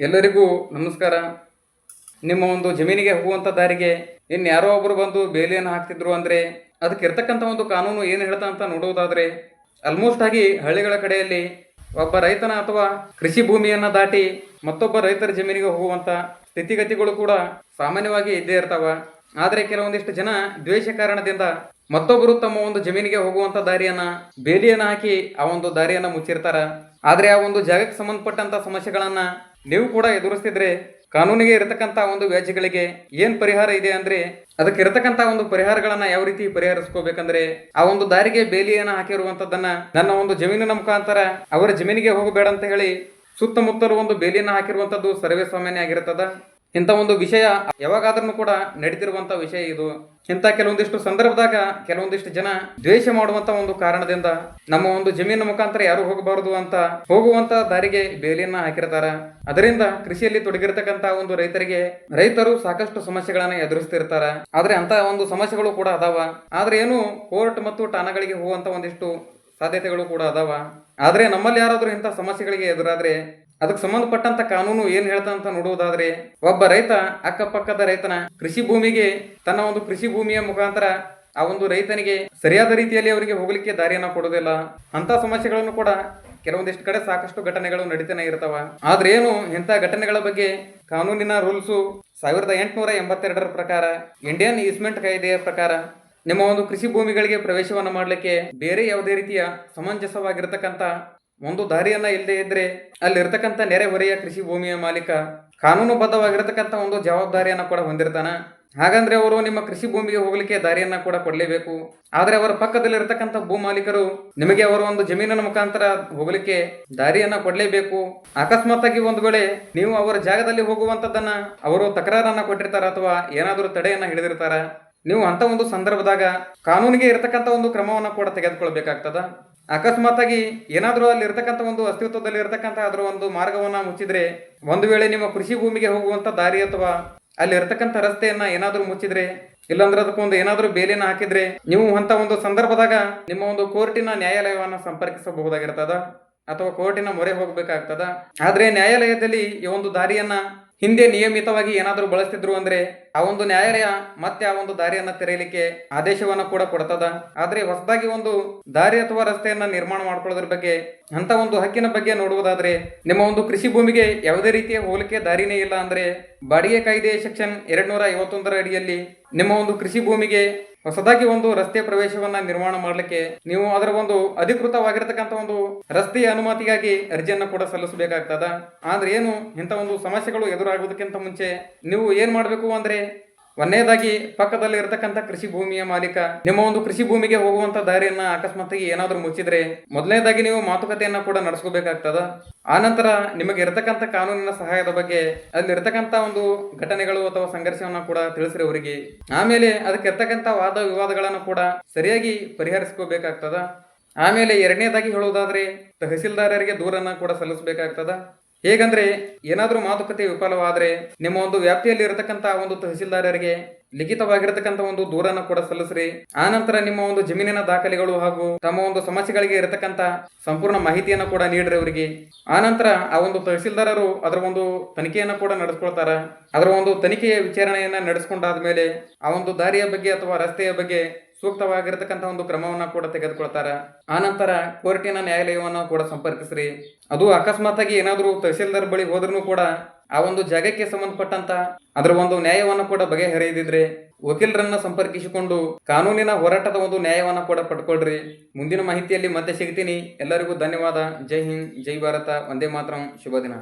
ಎಲ್ಲರಿಗೂ ನಮಸ್ಕಾರ. ನಿಮ್ಮ ಒಂದು ಜಮೀನಿಗೆ ಹೋಗುವಂಥ ದಾರಿಗೆ ಇನ್ನು ಯಾರೋ ಒಬ್ಬರು ಬಂದು ಬೇಲಿಯನ್ನು ಹಾಕ್ತಿದ್ರು ಅಂದರೆ ಅದಕ್ಕೆ ಇರ್ತಕ್ಕಂಥ ಒಂದು ಕಾನೂನು ಏನು ಹೇಳ್ತಾ ಅಂತ ನೋಡುವುದಾದರೆ ಆಲ್ಮೋಸ್ಟ್ ಆಗಿ ಹಳ್ಳಿಗಳ ಕಡೆಯಲ್ಲಿ ಒಬ್ಬ ರೈತನ ಅಥವಾ ಕೃಷಿ ಭೂಮಿಯನ್ನು ದಾಟಿ ಮತ್ತೊಬ್ಬ ರೈತರ ಜಮೀನಿಗೆ ಹೋಗುವಂಥ ಸ್ಥಿತಿಗತಿಗಳು ಕೂಡ ಸಾಮಾನ್ಯವಾಗಿ ಇದ್ದೇ ಇರ್ತಾವ. ಆದರೆ ಕೆಲವೊಂದಿಷ್ಟು ಜನ ದ್ವೇಷ ಕಾರಣದಿಂದ ಮತ್ತೊಬ್ಬರು ತಮ್ಮ ಒಂದು ಜಮೀನಿಗೆ ಹೋಗುವಂತ ದಾರಿಯನ್ನ, ಬೇಲಿಯನ್ನ ಹಾಕಿ ಆ ಒಂದು ದಾರಿಯನ್ನ ಮುಚ್ಚಿರ್ತಾರ. ಆದರೆ ಆ ಒಂದು ಜಾಗಕ್ಕೆ ಸಂಬಂಧಪಟ್ಟಂತ ಸಮಸ್ಯೆಗಳನ್ನ ನೀವು ಕೂಡ ಎದುರಿಸ್ತಿದ್ರೆ ಕಾನೂನಿಗೆ ಇರತಕ್ಕಂಥ ಒಂದು ವ್ಯಾಜ್ಯಗಳಿಗೆ ಏನ್ ಪರಿಹಾರ ಇದೆ ಅಂದ್ರೆ ಅದಕ್ಕೆ ಇರತಕ್ಕಂಥ ಒಂದು ಪರಿಹಾರಗಳನ್ನ ಯಾವ ರೀತಿ ಪರಿಹರಿಸ್ಕೋಬೇಕಂದ್ರೆ ಆ ಒಂದು ದಾರಿಗೆ ಬೇಲಿಯನ್ನ ಹಾಕಿರುವಂತದ್ದನ್ನ ನನ್ನ ಒಂದು ಜಮೀನಿನ ಮುಖಾಂತರ ಅವರ ಜಮೀನಿಗೆ ಹೋಗಬೇಡ ಅಂತ ಹೇಳಿ ಸುತ್ತಮುತ್ತಲು ಒಂದು ಬೇಲಿಯನ್ನ ಹಾಕಿರುವಂತದ್ದು ಸರ್ವೇ ಸಾಮಾನ್ಯ ಆಗಿರುತ್ತದ ಇಂಥ ಒಂದು ವಿಷಯ ಯಾವಾಗಾದ್ರೂ ಕೂಡ ನಡೀತಿರುವಂತ ವಿಷಯ ಇದು. ಇಂಥ ಕೆಲವೊಂದಿಷ್ಟು ಸಂದರ್ಭದಾಗ ಕೆಲವೊಂದಿಷ್ಟು ಜನ ದ್ವೇಷ ಮಾಡುವಂತ ಒಂದು ಕಾರಣದಿಂದ ನಮ್ಮ ಒಂದು ಜಮೀನಿನ ಮುಖಾಂತರ ಯಾರು ಹೋಗಬಾರದು ಅಂತ ಹೋಗುವಂತ ದಾರಿಗೆ ಬೇಲಿಯನ್ನ ಹಾಕಿರ್ತಾರ. ಅದರಿಂದ ಕೃಷಿಯಲ್ಲಿ ತೊಡಗಿರ್ತಕ್ಕಂತ ಒಂದು ರೈತರಿಗೆ ರೈತರು ಸಾಕಷ್ಟು ಸಮಸ್ಯೆಗಳನ್ನ ಎದುರಿಸ್ತಿರ್ತಾರ. ಆದ್ರೆ ಅಂತ ಒಂದು ಸಮಸ್ಯೆಗಳು ಕೂಡ ಅದಾವ. ಆದ್ರೆ ಏನು ಕೋರ್ಟ್ ಮತ್ತು ಠಾಣಗಳಿಗೆ ಹೋಗುವಂತ ಒಂದಿಷ್ಟು ಸಾಧ್ಯತೆಗಳು ಕೂಡ ಅದಾವ. ಆದ್ರೆ ನಮ್ಮಲ್ಲಿ ಯಾರಾದ್ರೂ ಇಂಥ ಸಮಸ್ಯೆಗಳಿಗೆ ಎದುರಾದ್ರೆ ಅದಕ್ಕೆ ಸಂಬಂಧಪಟ್ಟಂತ ಕಾನೂನು ಏನ್ ಹೇಳ್ತಾ ಅಂತ ನೋಡುವುದಾದ್ರೆ, ಒಬ್ಬ ರೈತ ಅಕ್ಕಪಕ್ಕದ ರೈತನ ಕೃಷಿ ಭೂಮಿಗೆ, ತನ್ನ ಒಂದು ಕೃಷಿ ಭೂಮಿಯ ಮುಖಾಂತರ ಆ ಒಂದು ರೈತನಿಗೆ ಸರಿಯಾದ ರೀತಿಯಲ್ಲಿ ಅವರಿಗೆ ಹೋಗಲಿಕ್ಕೆ ದಾರಿಯನ್ನ ಕೊಡೋದಿಲ್ಲ ಅಂತ ಸಮಸ್ಯೆಗಳನ್ನು ಕೂಡ ಕೆಲವೊಂದಿಷ್ಟು ಕಡೆ ಸಾಕಷ್ಟು ಘಟನೆಗಳು ನಡೀತಾನೆ ಇರ್ತಾವ. ಆದ್ರೆ ಏನು, ಇಂಥ ಘಟನೆಗಳ ಬಗ್ಗೆ ಕಾನೂನಿನ ರೂಲ್ಸು ಸಾವಿರದ ಎಂಟುನೂರ ಎಂಬತ್ತೆರಡರ ಪ್ರಕಾರ ಇಂಡಿಯನ್ ಈಸ್ಮೆಂಟ್ ಕಾಯ್ದೆಯ ಪ್ರಕಾರ ನಿಮ್ಮ ಒಂದು ಕೃಷಿ ಭೂಮಿಗಳಿಗೆ ಪ್ರವೇಶವನ್ನು ಮಾಡಲಿಕ್ಕೆ ಬೇರೆ ಯಾವುದೇ ರೀತಿಯ ಸಮಂಜಸವಾಗಿರತಕ್ಕಂತ ಒಂದು ದಾರಿಯನ್ನ ಇಲ್ಲದೆ ಇದ್ರೆ ಅಲ್ಲಿರ್ತಕ್ಕಂಥ ನೆರೆಹೊರೆಯ ಕೃಷಿ ಭೂಮಿಯ ಮಾಲೀಕ ಕಾನೂನುಬದ್ಧವಾಗಿರತಕ್ಕಂಥ ಒಂದು ಜವಾಬ್ದಾರಿಯನ್ನ ಕೂಡ ಹೊಂದಿರ್ತಾನ. ಹಾಗಂದ್ರೆ ಅವರು ನಿಮ್ಮ ಕೃಷಿ ಭೂಮಿಗೆ ಹೋಗ್ಲಿಕ್ಕೆ ದಾರಿಯನ್ನ ಕೂಡ ಕೊಡಲೇಬೇಕು. ಆದ್ರೆ ಅವರ ಪಕ್ಕದಲ್ಲಿ ಇರತಕ್ಕಂಥ ಭೂ ಮಾಲೀಕರು ನಿಮಗೆ ಅವರ ಒಂದು ಜಮೀನಿನ ಮುಖಾಂತರ ಹೋಗ್ಲಿಕ್ಕೆ ದಾರಿಯನ್ನ ಕೊಡಲೇಬೇಕು. ಅಕಸ್ಮಾತ್ ಆಗಿ ಒಂದು ವೇಳೆ ನೀವು ಅವರ ಜಾಗದಲ್ಲಿ ಹೋಗುವಂತದ್ದನ್ನ ಅವರು ತಕರಾರನ್ನ ಕೊಟ್ಟಿರ್ತಾರ ಅಥವಾ ಏನಾದರೂ ತಡೆಯನ್ನ ಹಿಡಿದಿರ್ತಾರ. ನೀವು ಅಂತ ಒಂದು ಸಂದರ್ಭದಾಗ ಕಾನೂನಿಗೆ ಇರತಕ್ಕಂಥ ಒಂದು ಕ್ರಮವನ್ನ ಕೂಡ ತೆಗೆದುಕೊಳ್ಬೇಕಾಗ್ತದ. ಅಕಸ್ಮಾತ್ ಆಗಿ ಏನಾದರೂ ಅಲ್ಲಿ ಇರತಕ್ಕಂಥ ಒಂದು ಅಸ್ತಿತ್ವದಲ್ಲಿ ಇರತಕ್ಕಂಥ ಅದರ ಒಂದು ಮಾರ್ಗವನ್ನು ಮುಚ್ಚಿದ್ರೆ, ಒಂದು ವೇಳೆ ನಿಮ್ಮ ಕೃಷಿ ಭೂಮಿಗೆ ಹೋಗುವಂಥ ದಾರಿ ಅಥವಾ ಅಲ್ಲಿ ಇರತಕ್ಕಂಥ ರಸ್ತೆಯನ್ನ ಏನಾದರೂ ಮುಚ್ಚಿದ್ರೆ, ಇಲ್ಲಾಂದ್ರೆ ಅದಕ್ಕೊಂದು ಏನಾದರೂ ಬೇಲಿನ ಹಾಕಿದ್ರೆ, ನೀವು ಅಂತ ಒಂದು ಸಂದರ್ಭದಾಗ ನಿಮ್ಮ ಒಂದು ಕೋರ್ಟಿನ ನ್ಯಾಯಾಲಯವನ್ನ ಸಂಪರ್ಕಿಸಬಹುದಾಗಿರ್ತದ ಅಥವಾ ಕೋರ್ಟಿನ ಮೊರೆ ಹೋಗಬೇಕಾಗ್ತದ. ಆದರೆ ನ್ಯಾಯಾಲಯದಲ್ಲಿ ಈ ಒಂದು ದಾರಿಯನ್ನ ಹಿಂದೆ ನಿಯಮಿತವಾಗಿ ಏನಾದರೂ ಬಳಸ್ತಿದ್ರು ಅಂದ್ರೆ ಆ ಒಂದು ನ್ಯಾಯಾಲಯ ಮತ್ತೆ ಆ ಒಂದು ದಾರಿಯನ್ನು ತೆರೆಯಲಿಕ್ಕೆ ಆದೇಶವನ್ನ ಕೂಡ ಕೊಡ್ತದ. ಆದರೆ ಹೊಸದಾಗಿ ಒಂದು ದಾರಿ ಅಥವಾ ರಸ್ತೆಯನ್ನ ನಿರ್ಮಾಣ ಮಾಡ್ಕೊಳ್ಳೋದ್ರ ಬಗ್ಗೆ ಅಂತ ಒಂದು ಹಕ್ಕಿನ ಬಗ್ಗೆ ನೋಡುವುದಾದ್ರೆ ನಿಮ್ಮ ಒಂದು ಕೃಷಿ ಭೂಮಿಗೆ ಯಾವುದೇ ರೀತಿಯ ಹೋಲಿಕೆ ದಾರಿನೇ ಇಲ್ಲ ಅಂದ್ರೆ ಬಾಡಿಗೆ ಕಾಯ್ದೆ ಸೆಕ್ಷನ್ ಎರಡ್ ನೂರ ಐವತ್ತೊಂದರ ಅಡಿಯಲ್ಲಿ ನಿಮ್ಮ ಒಂದು ಕೃಷಿ ಭೂಮಿಗೆ ಹೊಸದಾಗಿ ಒಂದು ರಸ್ತೆ ಪ್ರವೇಶವನ್ನ ನಿರ್ಮಾಣ ಮಾಡಲಿಕ್ಕೆ ನೀವು ಅದರ ಒಂದು ಅಧಿಕೃತವಾಗಿರತಕ್ಕಂತ ಒಂದು ರಸ್ತೆಯ ಅನುಮತಿಗಾಗಿ ಅರ್ಜಿಯನ್ನು ಕೂಡ ಸಲ್ಲಿಸಬೇಕಾಗ್ತದ. ಆದ್ರೆ ಏನು ಇಂಥ ಒಂದು ಸಮಸ್ಯೆಗಳು ಎದುರಾಗುವುದಕ್ಕಿಂತ ಮುಂಚೆ ನೀವು ಏನ್ ಮಾಡಬೇಕು ಅಂದ್ರೆ ಒಂದನೇದಾಗಿ ಪಕ್ಕದಲ್ಲಿ ಇರತಕ್ಕಂಥ ಕೃಷಿ ಭೂಮಿಯ ಮಾಲೀಕ. ನಿಮ್ಮ ಒಂದು ಕೃಷಿ ಭೂಮಿಗೆ ಹೋಗುವಂತ ದಾರಿಯನ್ನ ಅಕಸ್ಮಾತ್ ಏನಾದ್ರೂ ಮುಚ್ಚಿದ್ರೆ ಮೊದಲನೇದಾಗಿ ನೀವು ಮಾತುಕತೆಯನ್ನ ಕೂಡ ನಡೆಸ್ಕೋಬೇಕಾಗ್ತದ. ಆನಂತರ ನಿಮಗೆ ಇರತಕ್ಕಂಥ ಕಾನೂನಿನ ಸಹಾಯದ ಬಗ್ಗೆ ಅಲ್ಲಿ ಇರತಕ್ಕಂಥ ಒಂದು ಘಟನೆಗಳು ಅಥವಾ ಸಂಘರ್ಷವನ್ನ ಕೂಡ ತಿಳಿಸ್ರಿ ಅವರಿಗೆ. ಆಮೇಲೆ ಅದಕ್ಕೆ ಇರ್ತಕ್ಕಂಥ ವಾದ ವಿವಾದಗಳನ್ನು ಕೂಡ ಸರಿಯಾಗಿ ಪರಿಹರಿಸ್ಕೋಬೇಕಾಗ್ತದ. ಆಮೇಲೆ ಎರಡನೇದಾಗಿ ಹೇಳುವುದಾದ್ರೆ ತಹಸೀಲ್ದಾರರಿಗೆ ದೂರನ್ನ ಕೂಡ ಸಲ್ಲಿಸಬೇಕಾಗ್ತದ. ಹೇಗಂದ್ರೆ ಏನಾದರೂ ಮಾತುಕತೆ ವಿಫಲವಾದರೆ ನಿಮ್ಮ ಒಂದು ವ್ಯಾಪ್ತಿಯಲ್ಲಿ ಇರತಕ್ಕಂತ ಒಂದು ತಹಸೀಲ್ದಾರರಿಗೆ ಲಿಖಿತವಾಗಿರತಕ್ಕಂತ ಒಂದು ದೂರನ್ನು ಕೂಡ ಸಲ್ಲಿಸ್ರಿ. ಆನಂತರ ನಿಮ್ಮ ಒಂದು ಜಮೀನಿನ ದಾಖಲೆಗಳು ಹಾಗೂ ತಮ್ಮ ಒಂದು ಸಮಸ್ಯೆಗಳಿಗೆ ಇರತಕ್ಕಂತ ಸಂಪೂರ್ಣ ಮಾಹಿತಿಯನ್ನು ಕೂಡ ನೀಡ್ರಿ ಅವರಿಗೆ. ಆನಂತರ ಆ ಒಂದು ತಹಸೀಲ್ದಾರರು ಅದರ ಒಂದು ತನಿಖೆಯನ್ನು ಕೂಡ ನಡೆಸ್ಕೊಳ್ತಾರ. ಅದರ ಒಂದು ತನಿಖೆಯ ವಿಚಾರಣೆಯನ್ನ ನಡೆಸ್ಕೊಂಡಾದ್ಮೇಲೆ ಆ ಒಂದು ದಾರಿಯ ಬಗ್ಗೆ ಅಥವಾ ರಸ್ತೆಯ ಬಗ್ಗೆ ಸೂಕ್ತವಾಗಿರತಕ್ಕಂಥ ಒಂದು ಕ್ರಮವನ್ನ ಕೂಡ ತೆಗೆದುಕೊಳ್ತಾರ. ಆನಂತರ ಕೋರ್ಟಿನ ನ್ಯಾಯಾಲಯವನ್ನ ಕೂಡ ಸಂಪರ್ಕಿಸ್ರಿ. ಅದು ಅಕಸ್ಮಾತ್ ಆಗಿ ಏನಾದರೂ ತಹಸೀಲ್ದಾರ್ ಬಳಿ ಹೋದ್ರೂ ಕೂಡ ಆ ಒಂದು ಜಾಗಕ್ಕೆ ಸಂಬಂಧಪಟ್ಟಂತ ಅದರ ಒಂದು ನ್ಯಾಯವನ್ನ ಕೂಡ ಬಗೆಹರಿಯದಿದ್ರೆ ವಕೀಲರನ್ನ ಸಂಪರ್ಕಿಸಿಕೊಂಡು ಕಾನೂನಿನ ಹೋರಾಟದ ಒಂದು ನ್ಯಾಯವನ್ನ ಕೂಡ ಪಡ್ಕೊಳ್ರಿ. ಮುಂದಿನ ಮಾಹಿತಿಯಲ್ಲಿ ಮತ್ತೆ ಸಿಗ್ತೀನಿ. ಎಲ್ಲರಿಗೂ ಧನ್ಯವಾದ. ಜೈ ಹಿಂದ್, ಜೈ ಭಾರತ. ವಂದೇ ಮಾತರಂ. ಶುಭ ದಿನ.